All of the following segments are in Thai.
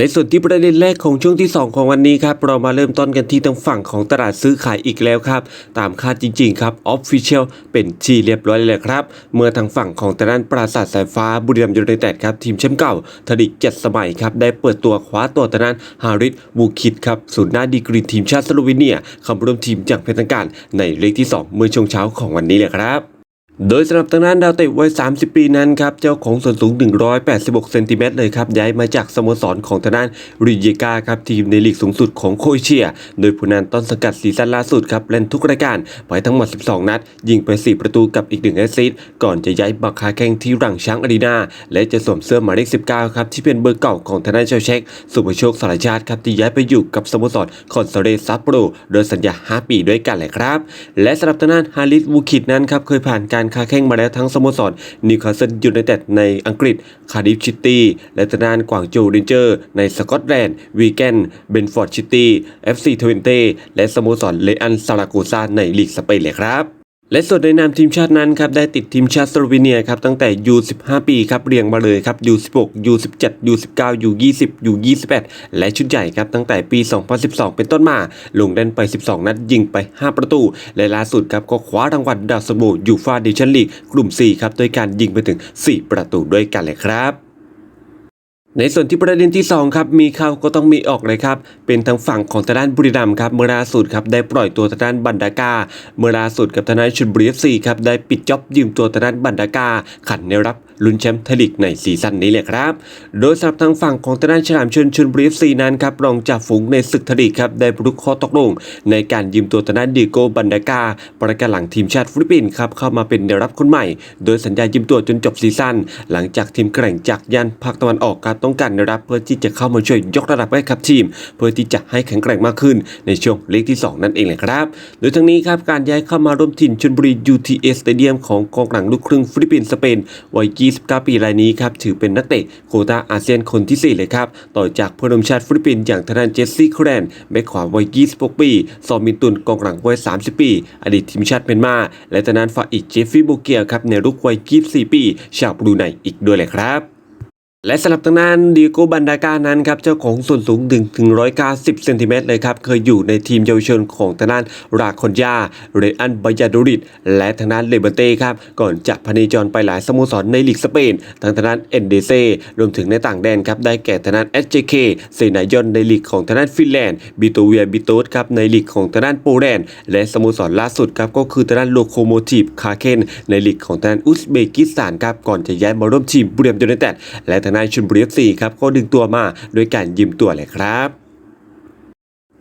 ในส่วนที่ประเด็นแรกของช่วงที่ 2 ของวันนี้ครับเรามาเริ่มต้นกันที่ทางฝั่งของตลาดซื้อขายอีกแล้วครับ ตามคาดจริง ๆ ครับออฟฟิเชียลเป็นที่เรียบร้อยเลยครับ เมื่อทางฝั่งของตลาดปราสาทสายฟ้าบุรีรัมย์ยูไนเต็ดครับทีมแชมป์เก่าทดิกเจ็ดสมัยครับได้เปิดตัวคว้าตัวตลาดฮาริสบูคิดครับศูนย์หน้าดีกรีทีมชาติสโลวีเนียเข้าร่วมทีมอย่างเป็นทางการในเลขที่ 2 เมื่อช่วงเช้าของวันนี้แหละครับ โดยสำหรับทางด้านดาวเตะวัย 30 ปีนั้นครับ เจ้าของส่วนสูง 186 เซนติเมตรเลยครับ ย้ายมาจากสโมสรของทางด้านริเยกาครับ ทีมในลีกสูงสุดของโคเชีย โดยผู้นั้นต้นสังกัดซีซั่นล่าสุดครับ เล่นทุกรายการไปทั้งหมด 12 นัด ยิงไป 4 ประตูกับอีก 1 แอสซิสต์ก่อนจะย้ายบักคาแข่งที่รังช้างอารีนาและจะสวมเสื้อหมายเลข 19 ครับ ที่เป็นเบอร์เก่าของทางด้านชาเช็กสุภโชคสารชาติครับที่ย้ายไปอยู่กับสโมสรคอนเซเรซัปโปโรโดยสัญญา 5 ปีด้วยกันแหละครับ และสำหรับทางด้านฮาริสวูคิดนั้นครับเคยผ่านการค้าแข่งมาแล้วทั้งสโมสรนิวคาสเซิลยูไนเต็ดในอังกฤษ คาร์ดิฟชิตี้ และทางด้านกวางโจวเรนเจอร์ ในสกอตแลนด์ วีแกน เบนฟอร์ดชิตี้ เอฟซีทเวนเต้ และสโมสรเลอันซาราโกซาในลีกสเปนเลยครับ และส่วนในนามทีมชาตินั้นครับได้ติดทีมชาติสโลวีเนียครับตั้งแต่ U15 ปีครับเรียงมาเลยครับ U16 U17 U19 U20 U28 และชุดใหญ่ครับตั้งแต่ปี 2012 เป็นต้นมา ลงเล่นไป 12 นัดยิงไป 5 ประตู และล่าสุดครับก็คว้ารางวัลดาวซันโบยูฟาเดชันลีกกลุ่ม 4 ครับโดยการยิงไปถึง 4 ประตูด้วยกันเลยครับ ในส่วนที่ประเด็นที่ 2 ครับ มีเข้าก็ต้องมีออกเลยครับ เป็นทางฝั่งของทางด้านบุรีรัมย์ครับ เมื่อล่าสุดครับได้ปล่อยตัวทางด้านบันดากา เมื่อล่าสุดกับทางด้านชุนบุรีเอฟซีครับได้ปิดจ็อบยืมตัวทางด้านบันดากา ขันในรับ ลุ้นแชมป์ไทยลีกในซีซั่นนี้เลยครับ โดยสำหรับทางฝั่งของทางด้านฉลามชนชนบรีฟซีนั้นครับรองจากฝูงในศึกไทยลีกครับได้บรุกข้อตกลง ในการยืมตัวทางด้านดีโกบันดากาประกันหลังทีมชาติฟิลิปปินส์ครับเข้ามาเป็นแนวรับคนใหม่ โดยสัญญายืมตัวจนจบซีซั่นหลังจากทีมแกร่งจากย่านภาคตะวันออกครับต้องการแนวรับเพื่อที่จะเข้ามาช่วยยกระดับให้กับทีม เพื่อที่จะให้แข็งแกร่งมากขึ้นในช่วงเลกที่ 2 นั่นเองเลยครับ โดยทั้งนี้ครับการย้ายเข้ามาร่วมทีมชลบุรี UTA Stadium ของกองหลังลูกครึ่งฟิลิปปินส์สเปนวัย29 ปีรายนี้ครับถือเป็นนักเตะโคต้าอาเซียนคนที่ 4 เลยครับ ต่อจากเพื่อนร่วมชาติฟิลิปปินส์อย่างทนานเจสซี่ครนแบ็คขวาวัย 26 ปีซอมินตุนกองหลังวัย 30 ปี อดีตทีมชาติเมียนมา และทางด้านฝ่าอีกเจฟฟี่โบเกียครับในรุ่นวัย 24 ปี ชาวบรูไนอีกด้วยเลยครับ และสำหรับทางด้านดีโกบันดากานั้นครับเจ้าของส่วนสูงถึงถึง190เซนติเมตรเลยครับเคยอยู่ในทีมเยาวชนของทางด้านราคอนยาเรอันบายาโดริดและทางด้านเลเบเต้ครับก่อนจะพเนจรไปหลายสโมสรในลีกสเปนทางทางด้านเอ็นเดเซรวมถึงในต่างแดนครับได้แก่ทางด้านเอสเจเคเซนายอนในลีกของทางด้านฟินแลนด์บิโตเวียบิโตสครับในลีกของทางด้านโปแลนด์และสโมสรล่าสุดครับก็คือทางด้านโลโคโมทีฟคาเคนในลีกของทางด้านอุซเบกิสถานครับก่อนจะย้ายมาร่วมทีมบุรีรัมย์ยูไนเต็ดและทางด้านชลบุรีเอฟซีครับก็ดึงตัวมาโดยการยืมตัวเลยครับ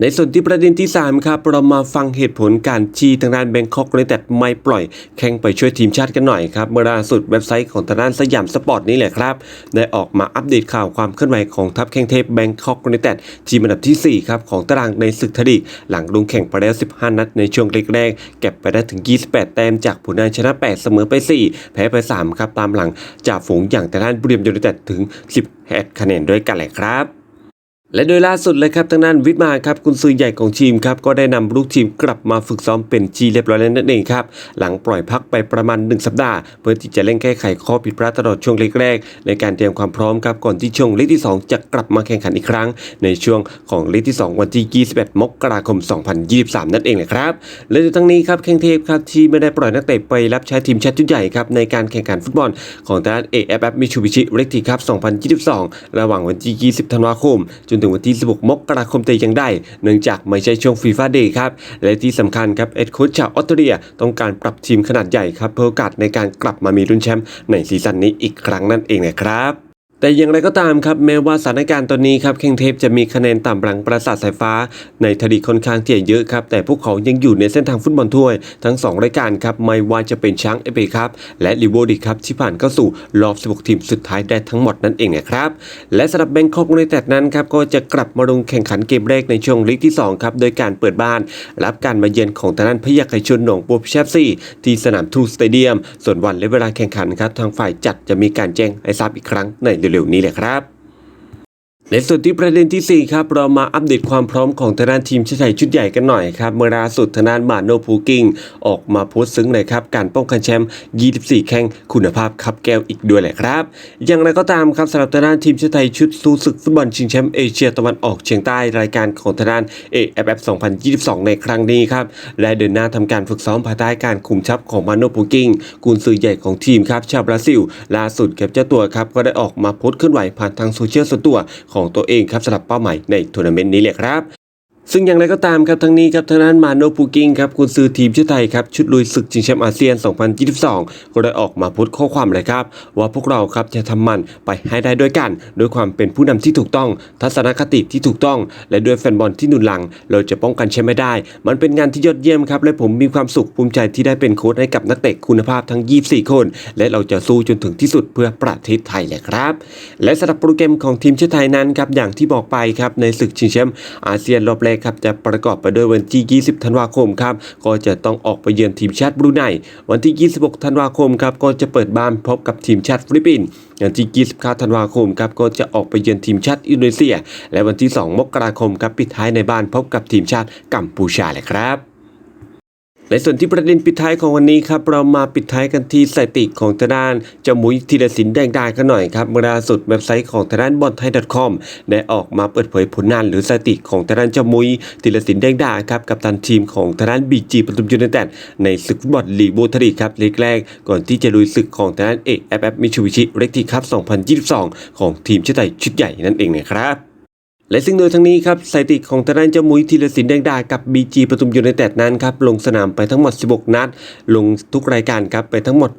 ในส่วนที่ประเด็นที่ 3 ครับ เรามาฟังเหตุผลการที่ทางด้านแบงคอกยูไนเต็ดไม่ปล่อย แข่งไปช่วยทีมชาติกันหน่อยครับเมื่อล่าสุดเว็บไซต์ของทางด้านสยามสปอร์ตนี่แหละครับ ได้ออกมาอัปเดตข่าวความเคลื่อนไหวของทัพแข่งเทพแบงคอกยูไนเต็ดทีมอันดับที่ 4 ครับ ของตารางในศึกทลีกหลังลงแข่งไปแล้ว 15 นัดในช่วงแรกๆเก็บไปได้ถึง 28 แต้มจากผลงานชนะ 8 เสมอไป 4 แพ้ไป 3 ครับตามหลังจากฝูงอย่างทางด้านบุรีรัมย์ยูไนเต็ดถึง11คะแนนด้วยกันแหละครับ และโดยล่าสุดเลยครับทางด้านวิทมาครับกุนซือใหญ่ของทีมครับก็ได้นำลูกทีมกลับมาฝึกซ้อมเป็นทีเรียบร้อยแล้วนั่นเองครับหลังปล่อยพักไปประมาณ 1 สัปดาห์ เพื่อที่จะเร่งแก้ไขข้อผิดพลาดตลอดช่วงแรกๆในการเตรียมความพร้อมครับก่อนที่ช่วงเลกที่ 2 จะกลับมาแข่งขันอีกครั้ง ในช่วงของเลกที่ 2 วันที่ 21 มกราคม 2023 นั่นเองนะครับและทั้งนี้ครับแข่งเทพครับที่ไม่ได้ปล่อยนักเตะไปรับใช้ทีมชาติชุดใหญ่ครับในการแข่งขันฟุตบอลของทางด้าน AFF Mitsubishi Electric Cup 2022 ระหว่างวันที่ 20 ธันวาคมจนถึงวันที่ 16 มกราคมแต่ยังได้ เนื่องจากไม่ใช่ช่วงฟีฟ่าเดย์ครับ และที่สำคัญครับเอ็ดโค้ชชาวออสเตรเลียต้องการปรับทีมขนาดใหญ่ครับเพื่อโอกาสในการกลับมามีรุ่นแชมป์ในซีซั่นนี้อีกครั้งนั่นเองนะครับ แต่อย่างไรก็ตามครับแม้ว่าสถานการณ์ตอนนี้ครับเข่งเทพจะมีคะแนนต่ำหลังปราสาทสายฟ้า ในทดีค่อนข้างที่จะเยอะครับแต่พวกเขายังอยู่ในเส้นทางฟุตบอลถ้วย ทั้ง 2 รายการครับไม่ว่าจะเป็นช้างเอเปครับและลิโวอร์ดิครับที่ผ่านเข้าสู่รอบ 16 ทีมสุดท้ายได้ทั้งหมดนั่นเองนะครับและสำหรับแบงคอกยูไนเต็ดนั้นครับก็จะกลับมาลงแข่งขันเกมแรกในช่วงลีกที่2ครับโดยการเปิดบ้าน รับการมาเยือนของทางด้านพยัคฆ์ไคชนหนองบัวพิชฟซี่ที่สนามทูสเตเดียม ส่วนวันและเวลาแข่งขันครับทางฝ่ายจัดจะมีการแจ้งให้ทราบอีกครั้งในเร็วๆนี้แหละครับ ในส่วนที่ประเด็นที่ 4 ครับ เรามาอัปเดตความพร้อมของทางด้านทีมชาติไทยชุดใหญ่กันหน่อยครับ เมื่อล่าสุดทางด้านมาโนพูกิงออกมาโพสต์ซึ้งเลยครับ การป้องกันแชมป์ 24 แข่งคุณภาพคับแก้วอีกด้วยแหละครับ อย่างไรก็ตามครับสำหรับทางด้านทีมชาติไทยชุดสู้ศึกฟุตบอลชิงแชมป์เอเชียตะวันออกเฉียงใต้รายการของทางด้าน AFF 2022 ในครั้งนี้ครับ และเดินหน้าทำการฝึกซ้อมภายใต้การคุมทัพของมาโนพูกิงกุนซือใหญ่ของทีมครับชาวบราซิล ล่าสุดครับเจ้าตัวครับก็ได้ออกมาโพสต์เคลื่อนไหวผ่านทางโซเชียลส่วนตัวของตัวเองครับสำหรับเป้าหมายในทัวร์นาเมนต์นี้เลยครับ ซึ่งอย่างไรก็ตามครับทั้งนี้ครับทางด้านมาโนพูกิงครับคุณซื้อทีมชาติไทยครับชุดลุยศึกชิงแชมป์อาเซียน 2022 ก็ได้ออกมาโพสต์ข้อความเลยครับ ว่าพวกเราครับจะทำมันไปให้ได้ด้วยกัน ด้วยความเป็นผู้นำที่ถูกต้อง ทัศนคติที่ถูกต้อง และด้วยแฟนบอลที่หนุนหลัง เราจะป้องกันแชมป์ไม่ได้ มันเป็นงานที่ยอดเยี่ยมครับและผมมีความสุขภูมิใจที่ได้เป็นโค้ชให้กับนักเตะคุณภาพทั้ง 24 คน และเราจะสู้จนถึงที่สุดเพื่อประเทศไทยแหละครับ และสำหรับโปรแกรมของทีมชาติไทยนั้นครับอย่างที่บอกไปครับในศึกชิงแชมป์อาเซียนรอบแรกครับจะประกอบไปด้วยวันที่ 20 ธันวาคมครับก็จะต้องออกไปเยือนทีมชาติบรูไนวันที่ 26 ธันวาคมครับก็จะเปิดบ้านพบกับทีมชาติฟิลิปปินส์วันที่ 29 ธันวาคมครับก็จะออกไปเยือนทีมชาติอินโดนีเซีย และวันที่ 2 มกราคมครับปิดท้ายในบ้านพบกับทีมชาติกัมพูชาเลยครับ ในส่วนที่ประเด็นปิดท้ายของวันนี้ครับเรามาปิดท้ายกันที่สถิติของทางด้านเจ้ามุยธีรศิลป์แดงดากันหน่อยครับล่าสุดเว็บไซต์ของทางด้านบอลไทย .com ได้ออกมาเปิดเผยผลงานหรือสถิติของทางด้านเจ้ามุยธีรศิลป์แดงดาครับกับตันทีมของทางด้านบีจีปทุมยูไนเต็ดในศึกฟุตบอลลีกโบทรีครับเล็กแรกก่อนที่จะลุยศึกของทางด้านเอเอฟเอฟมิชูบิชิเรกทีคัพ2022 ของทีมชาติไทยชุดใหญ่นั่นเองนะครับ และซึ่งโดยทั้งนี้ครับสถิติของทางด้านเจ้ามุ้ยธีรศิลป์แดงดากับ BG ปทุมยูไนเต็ดนั้นครับลงสนามไปทั้งหมด 16 นัด ลงทุกรายการครับไปทั้งหมด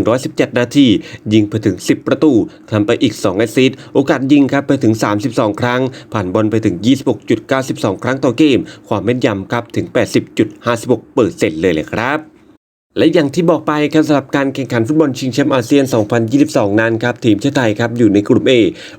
1,117 นาที ยิงไปถึง 10 ประตูทำไปอีก 2 แอสซิสต์โอกาสยิงครับไปถึง 32 ครั้ง ผ่านบอลไปถึง 26.92 ครั้งต่อเกม ความแม่นยำครับถึง 80.56เปอร์เซ็นต์เลยเลยครับ และอย่างที่บอกไปครับสำหรับการแข่งขันฟุตบอลชิงแชมป์อาเซียน 2022 นั้นครับทีมชาติไทยครับอยู่ในกลุ่ม A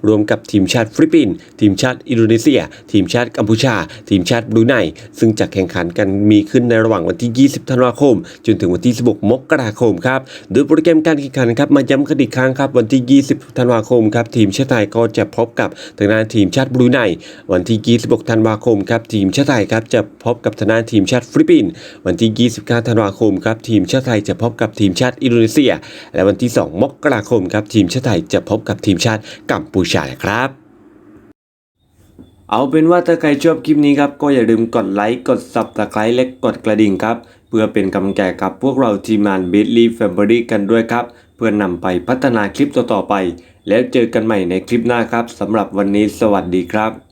รวมกับทีมชาติฟิลิปปินส์ทีมชาติอินโดนีเซีย ทีมชาติกัมพูชา ทีมชาติบรูไนซึ่งจะแข่งขันกันมีขึ้นในระหว่างวันที่ 20 ธันวาคม จนถึงวันที่ 16 มกราคมครับโดยโปรแกรมการแข่งขันครับมาย้ำกันอีกครั้งครับวันที่ 20 ธันวาคมครับทีมชาติไทยก็จะพบกับทางด้านทีมชาติบรูไนวันที่ 26 ธันวาคมครับทีมชาติไทยครับจะพบกับทางด้านทีมชาติฟิลิปปินส์วันที่ 29 ธันวาคมครับทีมชาติไทยจะพบกับทีมชาติอินโดนีเซีย และวันที่ 2 มกราคมครับทีมชาติไทยจะพบกับทีมชาติกัมพูชาครับเอาเป็นว่าถ้าใครชอบคลิปนี้ครับ ก็อย่าลืมกดไลค์กด subscribe และกดกระดิ่งครับ เพื่อเป็นกำลังใจกับพวกเราทีมงาน b i t l y Family กันด้วยครับ เพื่อนำไปพัฒนาคลิปต่อๆไป แล้วเจอกันใหม่ในคลิปหน้าครับสำหรับวันนี้สวัสดีครับ